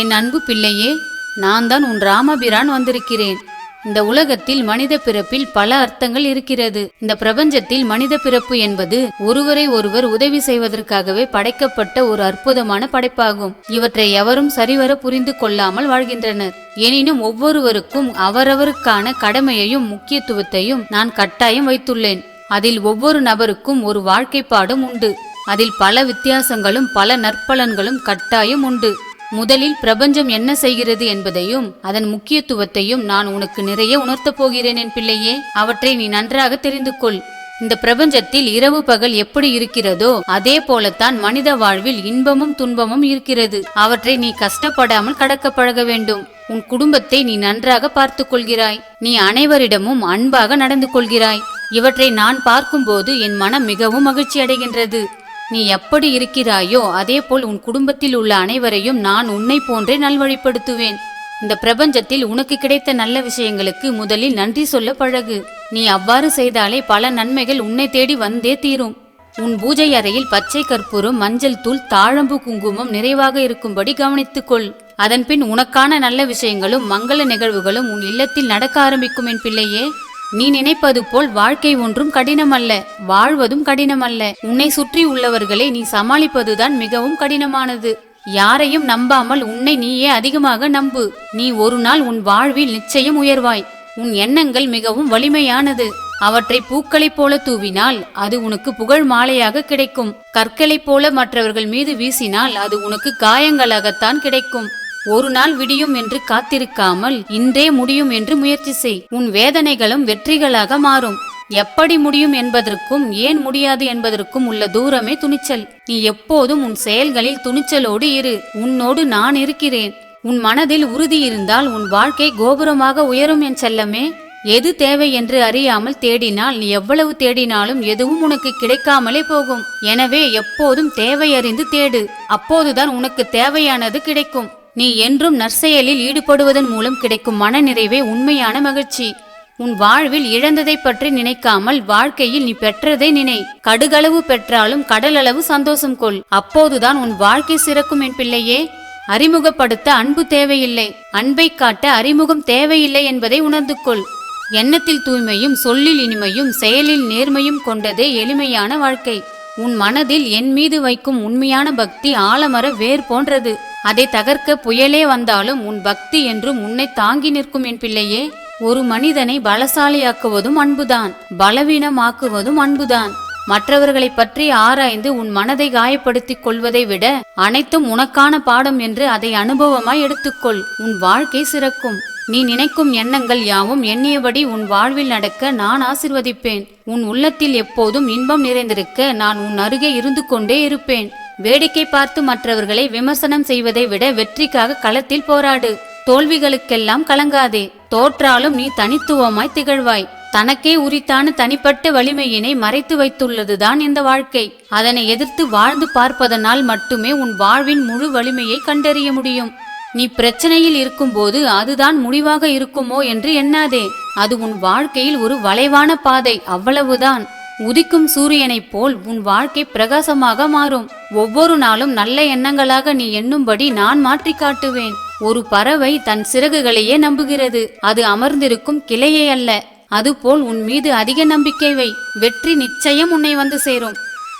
என் அன்பு பிள்ளையே நான் தான் உன் ராமபிரான் வந்திருக்கிறேன். இந்த உலகத்தில் மனித பிறப்பில் பல அர்த்தங்கள் இருக்கிறது. இந்த பிரபஞ்சத்தில் மனித பிறப்பு என்பது ஒருவரை ஒருவர் உதவி செய்வதற்காகவே படைக்கப்பட்ட ஒரு அற்புதமான படைப்பாகும். இவற்றை எவரும் சரிவர புரிந்து கொள்ளாமல் வாழ்கின்றனர். எனினும் ஒவ்வொருவருக்கும் அவரவருக்கான கடமையையும் முக்கியத்துவத்தையும் நான் கட்டாயம் வைத்துள்ளேன். அதில் ஒவ்வொரு நபருக்கும் ஒரு வாழ்க்கை பாடம் உண்டு. அதில் பல வித்தியாசங்களும் பல நற்பலன்களும் கட்டாயம் உண்டு. முதலில் பிரபஞ்சம் என்ன செய்கிறது என்பதையும் அதன் முக்கியத்துவத்தையும் நான் உனக்கு நிறைய உணர்த்தப் போகிறேன் என் பிள்ளையே. அவற்றை நீ நன்றாக தெரிந்து கொள். இந்த பிரபஞ்சத்தில் இரவு பகல் எப்படி இருக்கிறதோ அதே போலத்தான் மனித வாழ்வில் இன்பமும் துன்பமும் இருக்கிறது. அவற்றை நீ கஷ்டப்படாமல் கடக்க பழக வேண்டும். உன் குடும்பத்தை நீ நன்றாக பார்த்து கொள்கிறாய். நீ அனைவரிடமும் அன்பாக நடந்து கொள்கிறாய். இவற்றை நான் பார்க்கும்போது என் மனம் மிகவும் மகிழ்ச்சி அடைகின்றது நீ எப்படி இருக்கிறாயோ அதேபோல் உன் குடும்பத்தில் உள்ள அனைவரையும் நான் உன்னை போன்றே நல்வழிப்படுத்துவேன். இந்த பிரபஞ்சத்தில் உனக்கு கிடைத்த நல்ல விஷயங்களுக்கு முதலில் நன்றி சொல்ல பழகு. நீ அவ்வாறு செய்தாலே பல நன்மைகள் உன்னை தேடி வந்தே தீரும். உன் பூஜை அறையில் பச்சை கற்பூரம் மஞ்சள் தூள் தாழம்பு குங்குமம் நிறைவாக இருக்கும்படி கவனித்துக்கொள். அதன்பின் உனக்கான நல்ல விஷயங்களும் மங்கள நிகழ்வுகளும் உன் இல்லத்தில் நடக்க ஆரம்பிக்கும் என் பிள்ளையே. நீ நினைப்பது போல் வாழ்க்கை ஒன்றும் கடினமல்ல வாழ்வதும் கடினமல்ல. உன்னை சுற்றி உள்ளவர்களை நீ சமாளிப்பதுதான் மிகவும் கடினமானது. யாரையும் நம்பாமல் உன்னை நீயே அதிகமாக நம்பு. நீ ஒரு நாள் உன் வாழ்வில் நிச்சயம் உயர்வாய். உன் எண்ணங்கள் மிகவும் வலிமையானது. அவற்றை பூக்களைப் போல தூவினால் அது உனக்கு புகழ் மாலையாக கிடைக்கும். கற்களைப் போல மற்றவர்கள் மீது வீசினால் அது உனக்கு காயங்களாகத்தான் கிடைக்கும். ஒரு நாள் விடியும் என்று காத்திருக்காமல் இன்றே முடியும் என்று முயற்சி செய். உன் வேதனைகளும் வெற்றிகளாக மாறும். எப்படி முடியும் என்பதற்கும் ஏன் முடியாது என்பதற்கும் உள்ள தூரமே துணிச்சல். நீ எப்போதும் உன் செயல்களில் துணிச்சலோடு இரு. உன்னோடு நான் இருக்கிறேன். உன் மனதில் உறுதி இருந்தால் உன் வாழ்க்கை கோபுரமாக உயரும் என் செல்லமே. எது தேவை என்று அறியாமல் தேடினால் நீ எவ்வளவு தேடினாலும் எதுவும் உனக்கு கிடைக்காமலே போகும். எனவே எப்போதும் தேவை அறிந்து தேடு. அப்போதுதான் உனக்கு தேவையானது கிடைக்கும். நீ என்றும் நற்செயலில் ஈடுபடுவதன் மூலம் கிடைக்கும் மனநிறைவே உண்மையான மகிழ்ச்சி. உன் வாழ்வில் இழந்ததை பற்றி நினைக்காமல் வாழ்க்கையில் நீ பெற்றதை நினை. கடுகளவு பெற்றாலும் கடலளவு சந்தோஷம் கொள். அப்போதுதான் உன் வாழ்க்கை சிறக்கும் என் பிள்ளையே. அறிமுகப்படுத்த அன்பு தேவையில்லை. அன்பை காட்ட அறிமுகம் தேவையில்லை என்பதை உணர்ந்து கொள். எண்ணத்தில் தூய்மையும் சொல்லில் இனிமையும் செயலில் நேர்மையும் கொண்டதே எளிமையான வாழ்க்கை. உன் மனதில் என் மீது வைக்கும் உண்மையான பக்தி ஆலமர வேர் போன்றது. அதை தகர்க்க புயலே வந்தாலும் உன் பக்தி என்று உன்னை தாங்கி நிற்கும் என் பிள்ளையே ஒரு மனிதனை பலசாலியாக்குவதும் அன்புதான் பலவீனமாக்குவதும் அன்புதான். மற்றவர்களை பற்றி ஆராய்ந்து உன் மனதை காயப்படுத்திக் கொள்வதை விட அனைத்தும் உனக்கான பாடம் என்று அதை அனுபவமாய் எடுத்துக்கொள். உன் வாழ்க்கை சிறக்கும். நீ நினைக்கும் எண்ணங்கள் யாவும் எண்ணியபடி உன் வாழ்வில் நடக்க நான் ஆசிர்வதிப்பேன். உன் உள்ளத்தில் எப்போதும் இன்பம் நிறைந்திருக்க நான் உன் அருகே இருந்து கொண்டே இருப்பேன். வேடிக்கை பார்த்து மற்றவர்களை விமர்சனம் செய்வதை விட வெற்றிக்காக களத்தில் போராடு. தோல்விகளுக்கெல்லாம் கலங்காதே. தோற்றாலும் நீ தனித்துவமாய் திகழ்வாய். தனக்கே உரித்தான தனிப்பட்ட வலிமையினை மறைத்து வைத்துள்ளதுதான் இந்த வாழ்க்கை. அதனை எதிர்த்து வாழ்ந்து பார்ப்பதனால் மட்டுமே உன் வாழ்வின் முழு வலிமையை கண்டறிய முடியும். நீ பிரச்சனையில் இருக்கும்போது அதுதான் முடிவாக இருக்குமோ என்று எண்ணாதே. அது உன் வாழ்க்கையில் ஒரு வளைவான பாதை. அவ்வளவுதான். உதிக்கும் சூரியனைப் போல் உன் வாழ்க்கை பிரகாசமாக மாறும். ஒவ்வொரு நாளும் நல்ல எண்ணங்களாக நீ எண்ணும்படி நான் மாற்றி காட்டுவேன். ஒரு பறவை தன் சிறகுகளையே நம்புகிறது. அது அமர்ந்திருக்கும் கிளையே அல்ல. அதுபோல் உன் மீது அதிக நம்பிக்கை வை. வெற்றி நிச்சயம் உன்னை வந்து சேரும்.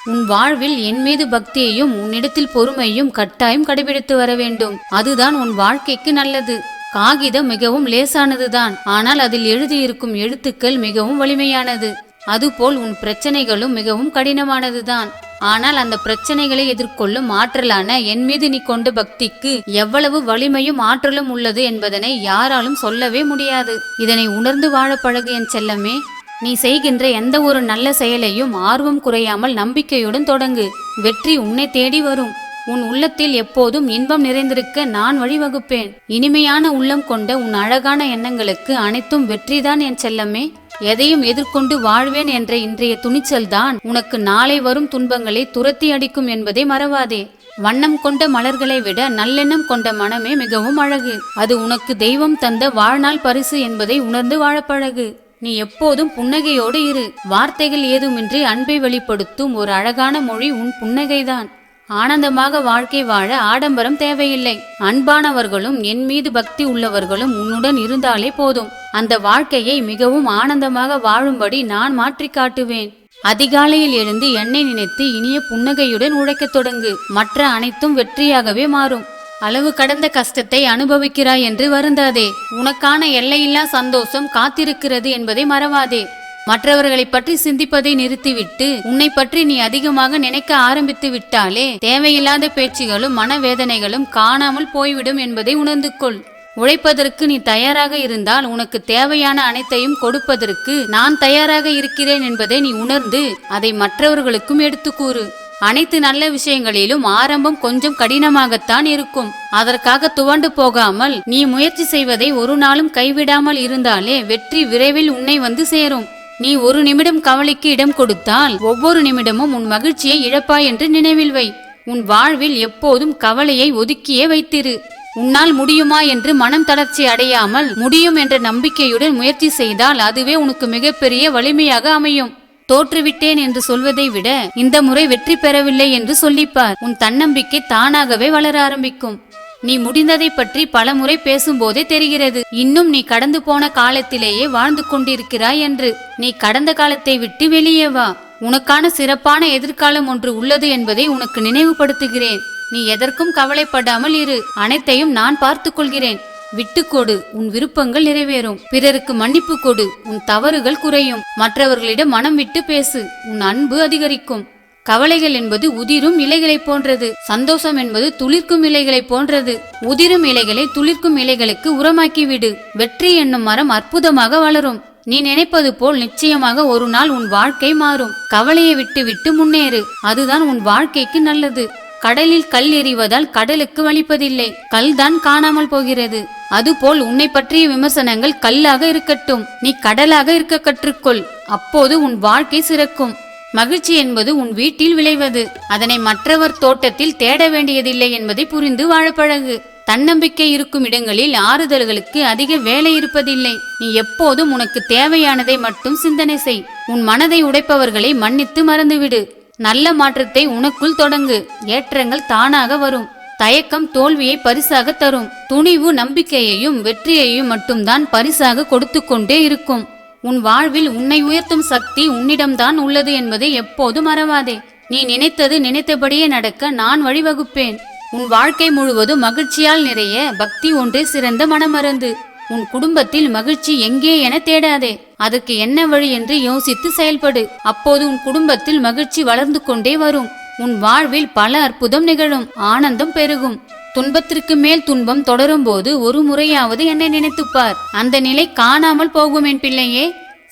உன் வாழ்வில் என் மீது பக்தியையும் உன்னிடத்தில் பொறுமையும் கட்டாயம் கடைபிடித்து வர வேண்டும். அதுதான் உன் வாழ்க்கைக்கு நல்லது. காகிதம் மிகவும் லேசானதுதான். ஆனால் அதில் எழுதியிருக்கும் எழுத்துக்கள் மிகவும் வலிமையானது. அதுபோல் உன் பிரச்சனைகளும் மிகவும் கடினமானதுதான். ஆனால் அந்த பிரச்சனைகளை எதிர்கொள்ளும் ஆற்றலான என் மீது நீ கொண்ட பக்திக்கு எவ்வளவு வலிமையும் ஆற்றலும் உள்ளது என்பதனை யாராலும் சொல்லவே முடியாது. இதனை உணர்ந்து வாழ பழகு என் செல்லமே நீ செய்கின்ற எந்த ஒரு நல்ல செயலையும் ஆர்வம் குறையாமல் நம்பிக்கையுடன் தொடங்கு. வெற்றி உன்னை தேடி வரும். உன் உள்ளத்தில் எப்போதும் இன்பம் நிறைந்திருக்க நான் வழிவகுப்பேன். இனிமையான உள்ளம் கொண்ட உன் அழகான எண்ணங்களுக்கு அனைத்தும் வெற்றிதான் என் செல்லமே. எதையும் எதிர்கொண்டு வாழ்வேன் என்ற இன்றைய துணிச்சல்தான். உனக்கு நாளை வரும் துன்பங்களை துரத்தி அடிக்கும் என்பதை மறவாதே. வண்ணம் கொண்ட மலர்களை விட நல்லெண்ணம் கொண்ட மனமே மிகவும் அழகு. அது உனக்கு தெய்வம் தந்த வாழ்நாள் பரிசு என்பதை உணர்ந்து வாழப்பழகு. நீ எப்போதும் புன்னகையோடு இரு. வார்த்தைகள் ஏதுமின்றி அன்பை வெளிப்படுத்தும் ஒரு அழகான மொழி உன் புன்னகைதான். ஆனந்தமாக வாழ்க்கை வாழ ஆடம்பரம் தேவையில்லை. அன்பானவர்களும் என் மீது பக்தி உள்ளவர்களும் உன்னுடன் இருந்தாலே போதும். அந்த வாழ்க்கையை மிகவும் ஆனந்தமாக வாழும்படி நான் மாற்றி காட்டுவேன். அதிகாலையில் எழுந்து என்னை நினைத்து இனிய புன்னகையுடன் உழைக்கத் தொடங்கு. மற்ற அனைத்தும் வெற்றியாகவே மாறும். அளவு கடந்த கஷ்டத்தை அனுபவிக்கிறாய் என்று வருந்தாதே. உனக்கான எல்லையில்லா சந்தோஷம் காத்திருக்கிறது என்பதை மறவாதே. மற்றவர்களை பற்றி சிந்திப்பதை நிறுத்திவிட்டு உன்னை பற்றி நீ அதிகமாக நினைக்க ஆரம்பித்து விட்டாலே தேவையில்லாத பேச்சுகளும் மனவேதனைகளும் காணாமல் போய்விடும் என்பதை உணர்ந்து கொள் உழைப்பதற்கு நீ தயாராக இருந்தால் உனக்கு தேவையான அனைத்தையும் கொடுப்பதற்கு நான் தயாராக இருக்கிறேன் என்பதை நீ உணர்ந்து அதை மற்றவர்களுக்கும் எடுத்து கூறு. அனைத்து நல்ல விஷயங்களிலும் ஆரம்பம் கொஞ்சம் கடினமாகத்தான் இருக்கும். அதற்காக துவண்டு போகாமல் நீ முயற்சி செய்வதை ஒரு நாளும் கைவிடாமல் இருந்தாலே வெற்றி விரைவில் உன்னை வந்து சேரும். நீ ஒரு நிமிடம் கவலைக்கு இடம் கொடுத்தால் ஒவ்வொரு நிமிடமும் உன் மகிழ்ச்சியை இழப்பாய் என்று நினைவில் வை. உன் வாழ்வில் எப்போதும் கவலையை ஒதுக்கியே வைத்திரு. உன்னால் முடியுமா என்று மனம் தளர்ச்சி அடையாமல் முடியும் என்ற நம்பிக்கையுடன் முயற்சி செய்தால் அதுவே உனக்கு மிகப்பெரிய வலிமையாக அமையும். தோற்றுவிட்டேன் என்று சொல்வதை விட இந்த முறை வெற்றி பெறவில்லை என்று சொல்லிப்பார். உன் தன்னம்பிக்கை தானாகவே வளர ஆரம்பிக்கும். நீ முடிந்ததை பற்றி பல முறை பேசும்போதே தெரிகிறது. இன்னும் நீ கடந்து போன காலத்திலேயே வாழ்ந்து கொண்டிருக்கிறாய் என்று. நீ கடந்த காலத்தை விட்டு வெளியே வா. உனக்கான சிறப்பான எதிர்காலம் ஒன்று உள்ளது என்பதை உனக்கு நினைவுபடுத்துகிறேன். நீ எதற்கும் கவலைப்படாமல் இரு. அனைத்தையும் நான் பார்த்துக் கொள்கிறேன். விட்டுக்கொடு உன் விருப்பங்கள் நிறைவேறும். பிறருக்கு மன்னிப்பு கொடு. உன் தவறுகள் குறையும். மற்றவர்களிடம் மனம் விட்டு பேசு. உன் அன்பு அதிகரிக்கும். கவலைகள் என்பது உதிரும் இலைகளைப் போன்றது. சந்தோஷம் என்பது துளிர்க்கும் இலைகளைப் போன்றது. உதிரும் இலைகளை துளிர்க்கும் இலைகளுக்கு உரமாக்கிவிடு. வெற்றி என்னும் மரம் அற்புதமாக வளரும். நீ நினைப்பது போல் நிச்சயமாக ஒரு நாள் உன் வாழ்க்கை மாறும். கவலையை விட்டு விட்டு முன்னேறு. அதுதான் உன் வாழ்க்கைக்கு நல்லது. கடலில் கல் எறிவதால் கடலுக்கு வலிப்பதில்லை. கல் தான் காணாமல் போகிறது. அதுபோல் உன்னை பற்றிய விமர்சனங்கள் கல்லாக இருக்கட்டும். நீ கடலாக இருக்க கற்றுக்கொள். அப்போது உன் வாழ்க்கை சிறக்கும். மகிழ்ச்சி என்பது உன் வீட்டில் விளைவது. அதனை மற்றவர் தோட்டத்தில் தேட வேண்டியதில்லை என்பதை புரிந்து வாழப்பழகு. தன்னம்பிக்கை இருக்கும் இடங்களில் ஆறுதல்களுக்கு அதிக வேலை இருப்பதில்லை. நீ எப்போதும் உனக்கு தேவையானதை மட்டும் சிந்தனை செய். உன் மனதை உடைப்பவர்களை மன்னித்து மறந்துவிடு. நல்ல மாற்றத்தை உனக்குள் தொடங்கு. ஏற்றங்கள் தானாக வரும். தயக்கம் தோல்வியை பரிசாக தரும். துணிவு நம்பிக்கையையும் வெற்றியையும் மட்டும்தான் பரிசாக கொடுத்து கொண்டே இருக்கும். உன் வாழ்வில் உன்னை உயர்த்தும் சக்தி உன்னிடம்தான் உள்ளது என்பதை எப்போது மறவாதே. நீ நினைத்தது நினைத்தபடியே நடக்க நான் வழிவகுப்பேன். உன் வாழ்க்கை முழுவதும் மகிழ்ச்சியால் நிறைய பக்தி ஒன்றே சிறந்த மனமருந்து உன் குடும்பத்தில் மகிழ்ச்சி எங்கே என தேடாதே. அதற்கு என்ன வழி என்று யோசித்து செயல்படு. அப்போது உன் குடும்பத்தில் மகிழ்ச்சி வளர்ந்து கொண்டே வரும். உன் வாழ்வில் பல அற்புதம் நிகழும். ஆனந்தம் பெருகும். துன்பத்திற்கு மேல் துன்பம் தொடரும்போது ஒரு முறையாவது என்னை நினைத்துப்பார். அந்த நிலை காணாமல் போகும் என் பிள்ளையே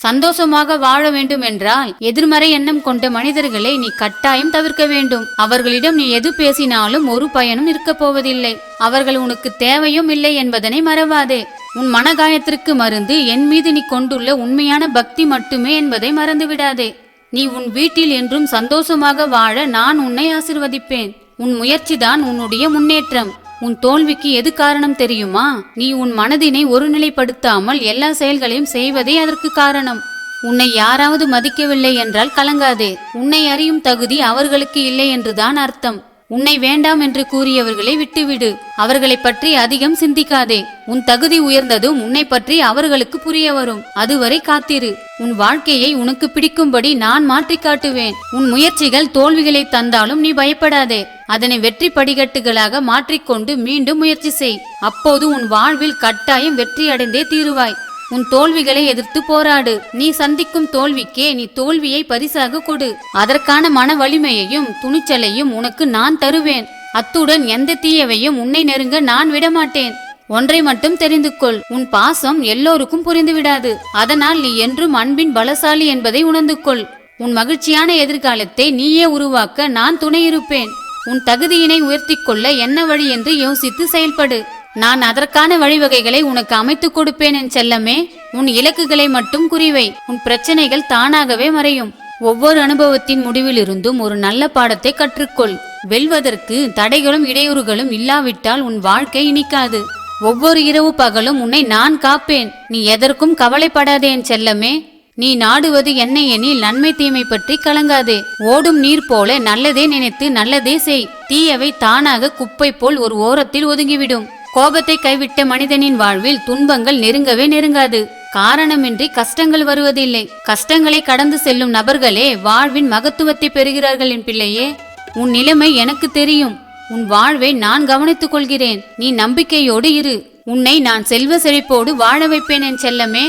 சந்தோஷமாக வாழ வேண்டும் என்றால் எதிர்மறை எண்ணம் கொண்ட மனிதர்களை நீ கட்டாயம் தவிர்க்க வேண்டும். அவர்களிடம் நீ எது பேசினாலும் ஒரு பயனும் இருக்கப் போவதில்லை. அவர்கள் உனக்கு தேவையும் இல்லை என்பதனை மறவாதே. உன் மனகாயத்திற்கு மருந்து என் மீது நீ கொண்டுள்ள உண்மையான பக்தி மட்டுமே என்பதை மறந்துவிடாதே. நீ உன் வீட்டில் என்றும் சந்தோஷமாக வாழ நான் உன்னை ஆசிர்வதிப்பேன். உன் முயற்சிதான் உன்னுடைய முன்னேற்றம். உன் தோல்விக்கு எது காரணம் தெரியுமா? நீ உன் மனதினை ஒருநிலைப்படுத்தாமல் எல்லா செயல்களையும் செய்வதே அதற்கு காரணம். உன்னை யாராவது மதிக்கவில்லை என்றால் கலங்காதே. உன்னை அறியும் தகுதி அவர்களுக்கு இல்லை என்றுதான் அர்த்தம். உன்னை வேண்டாம் என்று கூறியவர்களை விட்டுவிடு. அவர்களை பற்றி அதிகம் சிந்திக்காதே. உன் தகுதி உயர்ந்ததும் உன்னை பற்றி அவர்களுக்கு புரிய வரும். அதுவரை காத்திரு. உன் வாழ்க்கையை உனக்கு பிடிக்கும்படி நான் மாற்றி காட்டுவேன். உன் முயற்சிகள் தோல்விகளை தந்தாலும் நீ பயப்படாதே. அதனை வெற்றி படிகட்டுகளாக மாற்றிக்கொண்டு மீண்டும் முயற்சி செய். அப்போது உன் வாழ்வில் கட்டாயம் வெற்றி அடைந்தே தீருவாய். உன் தோல்விகளை எதிர்த்து போராடு. நீ சந்திக்கும் தோல்விக்கே நீ தோல்வியை பரிசாக கொடு. அதற்கான மன வலிமையையும் துணிச்சலையும் உனக்கு நான் தருவேன். அத்துடன் எந்த தீயவையும் உன்னை நெருங்க நான் விடமாட்டேன். ஒன்றை மட்டும் தெரிந்து கொள். உன் பாசம் எல்லோருக்கும் புரிந்துவிடாது. அதனால் நீ என்றும் அன்பின் பலசாலி என்பதை உணர்ந்து கொள். உன் மகிழ்ச்சியான எதிர்காலத்தை நீயே உருவாக்க நான் துணையிருப்பேன். உன் தகுதியினை உயர்த்திக் கொள்ள என்ன வழி என்று யோசித்து செயல்படு. நான் அதற்கான வழிவகைகளை உனக்கு அமைத்துக் கொடுப்பேன் என் செல்லமே. உன் இலக்குகளை மட்டும் குறிவை. உன் பிரச்சனைகள் தானாகவே மறையும். ஒவ்வொரு அனுபவத்தின் முடிவிலிருந்தும் ஒரு நல்ல பாடத்தை கற்றுக்கொள். வெல்வதற்கு தடைகளும் இடையூறுகளும் இல்லாவிட்டால் உன் வாழ்க்கை இனிக்காது. ஒவ்வொரு இரவு பகலும் உன்னை நான் காப்பேன். நீ எதற்கும் கவலைப்படாதே என் செல்லமே. நீ நாடுவது என்னை எனில் நன்மை தீமை பற்றி கலங்காதே. ஓடும் நீர் போல நல்லதே நினைத்து நல்லதே செய். தீயவை தானாக குப்பை போல் ஒரு ஓரத்தில் ஒதுங்கிவிடும். கோபத்தை கைவிட்ட மனிதனின் வாழ்வில் துன்பங்கள் நெருங்கவே நெருங்காது. காரணமின்றி கஷ்டங்கள் வருவதில்லை. கஷ்டங்களை கடந்து செல்லும் நபர்களே வாழ்வின் மகத்துவத்தை பெறுகிறார்கள் என் பிள்ளையே. உன் நிலைமை எனக்கு தெரியும். உன் வாழ்வை நான் கவனித்துக் கொள்கிறேன் நீ நம்பிக்கையோடு இரு. உன்னை நான் செல்வ செழிப்போடு வாழ வைப்பேன் என் செல்லமே.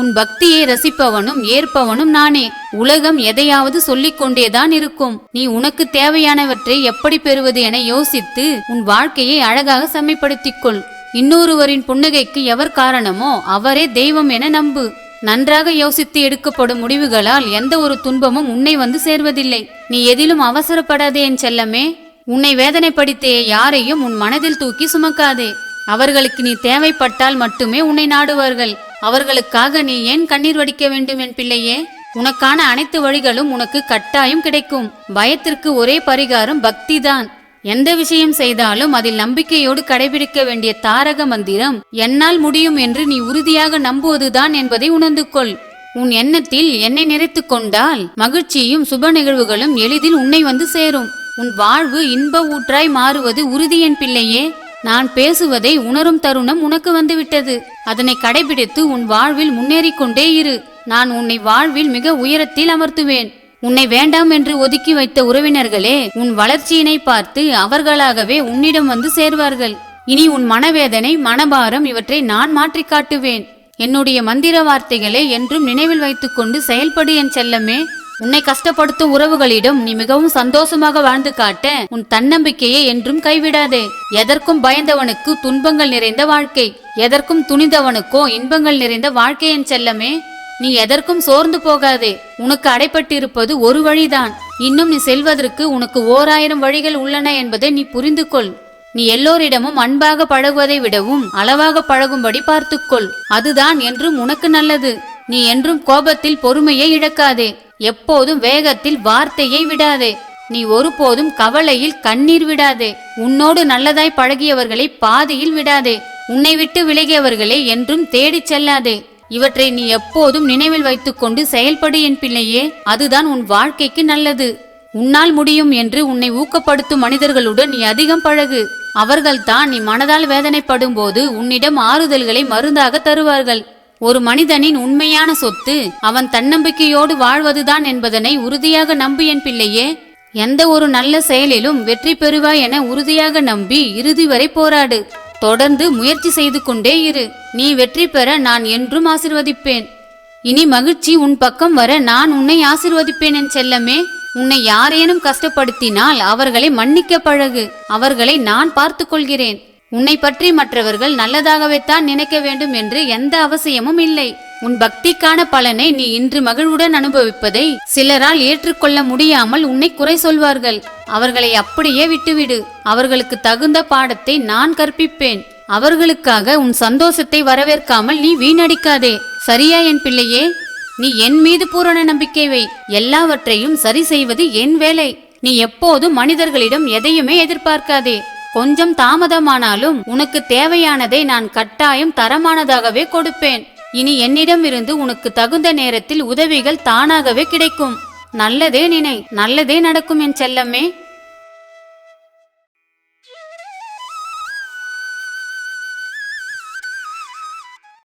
உன் பக்தியை ரசிப்பவனும் ஏற்பவனும் நானே. உலகம் எதையாவது சொல்லிக் கொண்டேதான் இருக்கும். நீ உனக்கு தேவையானவற்றை எப்படி பெறுவது என யோசித்து உன் வாழ்க்கையை அழகாக செம்மைப்படுத்திக் கொள் இன்னொருவரின் புன்னகைக்கு எவர் காரணமோ அவரே தெய்வம் என நம்பு. நன்றாக யோசித்து எடுக்கப்படும் முடிவுகளால் எந்த ஒரு துன்பமும் உன்னை வந்து சேர்வதில்லை. நீ எதிலும் அவசரப்படாதே என் செல்லமே. உன்னை வேதனைப்படுத்திய யாரையும் உன் மனதில் தூக்கி சுமக்காதே. அவர்களுக்கு நீ தேவைப்பட்டால் மட்டுமே உன்னை நாடுவார்கள். அவர்களுக்காக நீ ஏன் கண்ணீர் வடிக்க வேண்டும் என் பிள்ளையே? உனக்கான அனைத்து வழிகளும் உனக்கு கட்டாயம் கிடைக்கும். பயத்திற்கு ஒரே பரிகாரம் பக்திதான். எந்த விஷயம் செய்தாலும் அதில் நம்பிக்கையோடு கடைபிடிக்க வேண்டிய தாரக மந்திரம் என்னால் முடியும் என்று நீ உறுதியாக நம்புவதுதான் என்பதை உணர்ந்து கொள். உன் எண்ணத்தில் என்னை நிறைத்து கொண்டால் மகிழ்ச்சியும் சுப நிகழ்வுகளும் எளிதில் உன்னை வந்து சேரும். உன் வாழ்வு இன்ப ஊற்றாய் மாறுவது உறுதி என் பிள்ளையே. நான் பேசுவதை உணரும் தருணம் உனக்கு வந்துவிட்டது. அதனை கடைபிடித்து உன் வாழ்வில் முன்னேறிக் கொண்டே இரு. நான் உன்னை வாழ்வில் மிக உயரத்தில் அமர்த்துவேன். உன்னை வேண்டாம் என்று ஒதுக்கி வைத்த உறவினர்களே உன் வளர்ச்சியினை பார்த்து அவர்களாகவே உன்னிடம் வந்து சேர்வார்கள். இனி உன் மனவேதனை மனபாரம் இவற்றை நான் மாற்றி காட்டுவேன் என்னுடைய மந்திர வார்த்தைகளை என்றும் நினைவில் வைத்துக்கொண்டு செயல்படு என் செல்லமே. உன்னை கஷ்டப்படுத்தும் உறவுகளிடம் நீ மிகவும் சந்தோஷமாக வாழ்ந்து காட்ட உன் தன்னம்பிக்கையை என்றும் கைவிடாதே. எதற்கும் பயந்தவனுக்கு துன்பங்கள் நிறைந்த வாழ்க்கை. எதற்கும் துணிந்தவனுக்கோ இன்பங்கள் நிறைந்த வாழ்க்கை என் செல்லமே. நீ எதற்கும் சோர்ந்து போகாதே. உனக்கு அடைப்பட்டிருப்பது ஒரு வழிதான். இன்னும் நீ செல்வதற்கு உனக்கு ஓராயிரம் வழிகள் உள்ளன என்பதை நீ புரிந்து கொள் நீ எல்லோரிடமும் அன்பாக பழகுவதை விடவும் அளவாக பழகும்படி பார்த்துக்கொள். அதுதான் என்றும் உனக்கு நல்லது. நீ என்றும் கோபத்தில் பொறுமையை இழக்காதே. எப்போதும் வேகத்தில் வார்த்தையை விடாதே. நீ ஒருபோதும் கவலையில் கண்ணீர் விடாதே. உன்னோடு நல்லதாய் பழகியவர்களை பாதியில் விடாதே. உன்னை விட்டு விலகியவர்களை என்றும் தேடிச் செல்லாதே. இவற்றை நீ எப்போதும் நினைவில் வைத்துக்கொண்டு செயல்படு என் பிள்ளையே. அதுதான் உன் வாழ்க்கைக்கு நல்லது. உன்னால் முடியும் என்று உன்னை ஊக்கப்படுத்தும் மனிதர்களுடன் நீ அதிகம் பழகு. அவர்கள்தான் நீ மனதால் வேதனைப்படும் போது உன்னிடம் ஆறுதல்களை மருந்தாக தருவார்கள். ஒரு மனிதனின் உண்மையான சொத்து அவன் தன்னம்பிக்கையோடு வாழ்வதுதான் என்பதனை உறுதியாக நம்பு என் பிள்ளையே. எந்த ஒரு நல்ல செயலிலும் வெற்றி பெறுவாய் என உறுதியாக நம்பி இறுதி வரை போராடு. தொடர்ந்து முயற்சி செய்து கொண்டே இரு. நீ வெற்றி பெற நான் என்றும் ஆசிர்வதிப்பேன். இனி மகிழ்ச்சி உன் பக்கம் வர நான் உன்னை ஆசிர்வதிப்பேன் என் செல்லமே. உன்னை யாரேனும் கஷ்டப்படுத்தினால் அவர்களை மன்னிக்க பழகு. அவர்களை நான் பார்த்துக்கொள்கிறேன். உன்னை பற்றி மற்றவர்கள் நல்லதாகவே தான் நினைக்க வேண்டும் என்று எந்த அவசியமும் இல்லை. உன் பக்திக்கான பலனை நீ இன்று மகிழ்வுடன் அனுபவிப்பதை சிலரால் ஏற்றுக்கொள்ள முடியாமல் உன்னை குறை சொல்வார்கள். அவர்களை அப்படியே விட்டுவிடு. அவர்களுக்கு தகுந்த பாடத்தை நான் கற்பிப்பேன். அவர்களுக்காக உன் சந்தோஷத்தை வரவேற்காமல் நீ வீணடிக்காதே. சரியா என் பிள்ளையே? நீ என் மீது பூரண நம்பிக்கை வை. எல்லாவற்றையும் சரி செய்வது என் வேலை. நீ எப்போதும் மனிதர்களிடம் எதையுமே எதிர்பார்க்காதே. கொஞ்சம் தாமதமானாலும் உனக்கு தேவையானதை நான் கட்டாயம் தரமானதாகவே கொடுப்பேன். இனி என்னிடம் இருந்து உனக்கு தகுந்த நேரத்தில் உதவிகள் தானாகவே கிடைக்கும். நல்லதே நினை நல்லதே நடக்கும் என் செல்லமே.